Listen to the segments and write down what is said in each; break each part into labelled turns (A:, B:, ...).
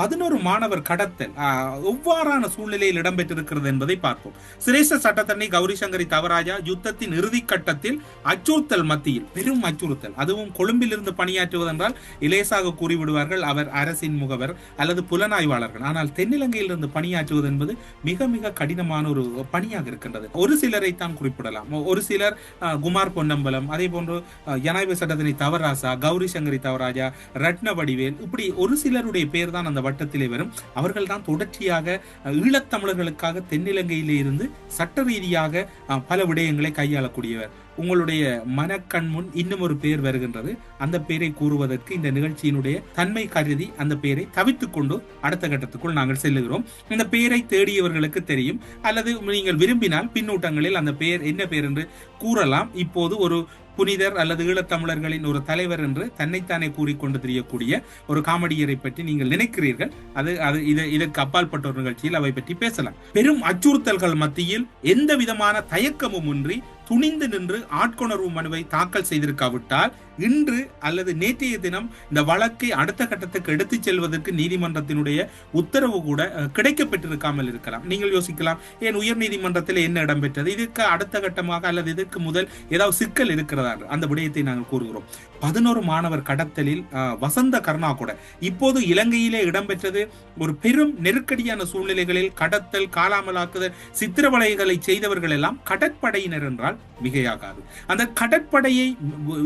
A: பதினோரு மாணவர் கடத்தல் ஒவ்வாறான எவ்வாறான சூழ்நிலையில் இடம்பெற்றிருக்கிறது என்பதை பார்ப்போம். சிரேஷ்ட சட்டத்தரணி கௌரி சங்கரி தவராஜா யுத்தத்தின் இறுதி கட்டத்தில் அச்சுறுத்தல் மத்தியில் பெரும் அச்சுறுத்தல். அதுவும் கொழும்பில் இருந்து பணியாற்றுவதென்றால் இலேசாக கூறிவிடுவார்கள் அவர் அரசின் முகவர் அல்லது புலனாய்வாளர்கள். ஆனால் தென்னிலங்கையில் இருந்து பணியாற்றுவது என்பது மிக மிக கடினமான ஒரு பணியாக இருக்கின்றது. ஒரு சிலரை தான் குறிப்பிடலாம். ஒரு சிலர் குமார் பொன்னம்பலம் அதே போன்று ஜனாதிபதி சட்டத்தினை தவராசா கௌரி சங்கரி தவராஜா ரத்ன வடிவேல் இப்படி ஒரு சிலருடைய பேர் தான் அந்த வட்டத்திலே வரும். அவர்கள் தான் தொடர்ச்சியாக ஈழத்தமிழர்களுக்காக தென்னிலங்கையிலே இருந்து சட்ட ரீதியாக பல விடயங்களை கையாளக்கூடியவர். உங்களுடைய மனக்கண் முன் இன்னும் ஒரு பெயர் வருகின்றது. அந்த பெயரை கூறுவதற்கு இந்த நிகழ்ச்சியினுடைய தன்மை கருதி அந்த பெயரை தவித்துக் கொண்டு அடுத்த கட்டத்துக்குள் நாங்கள் செல்லுகிறோம். இந்த பெயரை தேடியவர்களுக்கு தெரியும். அல்லது நீங்கள் விரும்பினால் பின்னூட்டங்களில் அந்த பெயர் என்ன பெயர் என்று கூறலாம். இப்போது ஒரு புனிதர் அல்லது ஈழத்தமிழர்களின் ஒரு தலைவர் என்று தன்னைத்தானே கூறிக்கொண்டு தெரியக்கூடிய ஒரு காமெடியரை பற்றி நீங்கள் நினைக்கிறீர்கள். அது அது இது இதற்கு அப்பாற்பட்ட ஒரு நிகழ்ச்சியில் அவை பற்றி பேசலாம். பெரும் அச்சுறுத்தல்கள் மத்தியில் எந்த விதமான தயக்கமும் இன்றி துணிந்து நின்று ஆட்கொணர்வு மனுவை தாக்கல் செய்திருக்காவிட்டால் இன்று அல்லது நேற்றைய தினம் இந்த வழக்கை அடுத்த கட்டத்துக்கு எடுத்துச் செல்வதற்கு நீதிமன்றத்தினுடைய உத்தரவு கூட கிடைக்கப்பட்டிருக்காமல் கிடைக்கப்பெற்றிருக்காமல் இருக்கலாம். நீங்கள் யோசிக்கலாம் ஏன் உயர் நீதிமன்றத்தில் என்ன இடம்பெற்றது? இதுக்கு அடுத்த கட்டமாக அல்லது இதற்கு முதல் ஏதாவது சிக்கல் இருக்கிறதா அந்த விடயத்தை நாங்கள் கூறுகிறோம். பதினோரு மாணவர் கடத்தலில் வசந்த கர்ணா கூட இப்போது இலங்கையிலே இடம்பெற்றது. ஒரு பெரும் நெருக்கடியான சூழ்நிலைகளில் கடத்தல் காலாமலாக்குதல் சித்திரவலைகளை செய்தவர்கள் எல்லாம் கடற்படையினர் என்றால் மிகையாகாது. அந்த கடற்படையை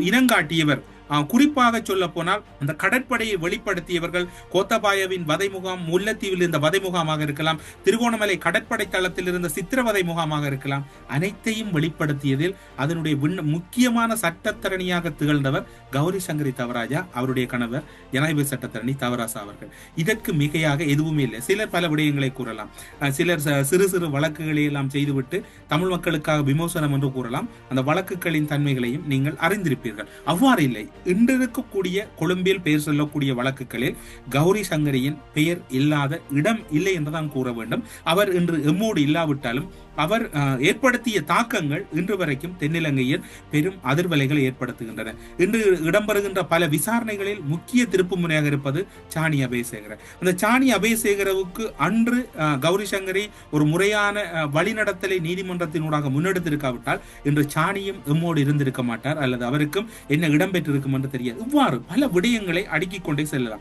A: இனங்காட்டிய இவர் குறிப்பாக சொல்ல போனால் அந்த கடற்படையை வெளிப்படுத்தியவர்கள் கோத்தபாயவின் வதை முகாம் முல்லத்தீவில் இருந்த வதை முகாமாக இருக்கலாம் திருகோணமலை கடற்படை தளத்தில் இருந்த சித்திரவதை முகாமாக இருக்கலாம். அனைத்தையும் வெளிப்படுத்தியதில் அதனுடைய விண்ண- முக்கியமான சட்டத்தரணியாக திகழ்ந்தவர் கௌரி சங்கரி தவராஜா அவருடைய கணவர் ஜனாதிபதி சட்டத்தரணி தவராசா அவர்கள். இதற்கு மிகையாக எதுவுமே இல்லை. சிலர் பல விடயங்களை கூறலாம். சிலர் ச- சிறு சிறு வழக்குகளை எல்லாம் செய்துவிட்டு தமிழ் மக்களுக்காக விமோசனம் என்று கூறலாம். அந்த வழக்குகளின் தன்மைகளையும் நீங்கள் அறிந்திருப்பீர்கள். அவ்வாறு இல்லை. இன்று இருக்கக்கூடிய கொழும்பில் பெயர் சொல்லக்கூடிய வழக்குகளில் கௌரி சங்கரியின் பெயர் இல்லாத இடம் இல்லை என்றுதான் கூற வேண்டும். அவர் இன்று எம்மோடு இல்லாவிட்டாலும் அவர் ஏற்படுத்திய தாக்கங்கள் இன்று வரைக்கும் தென்னிலங்கையில் பெரும் அதிர்வலைகளை ஏற்படுத்துகின்றன. இன்று இடம்பெறுகின்ற பல விசாரணைகளில் முக்கிய திருப்பு முனையாக இருப்பது சாணி அபயசேகர அந்த சாணி அபயசேகரவுக்கு அன்று கௌரி சங்கரி ஒரு முறையான வழிநடத்தலை நீதிமன்றத்தினூடாக முன்னெடுத்திருக்காவிட்டால் இன்று சாணியும் எம்மோடு இருந்திருக்க மாட்டார். அல்லது அவருக்கும் என்ன இடம்பெற்றிருக்கும் என்று தெரியாது. இவ்வாறு பல விடயங்களை அடுக்கிக் கொண்டே செல்லலாம்.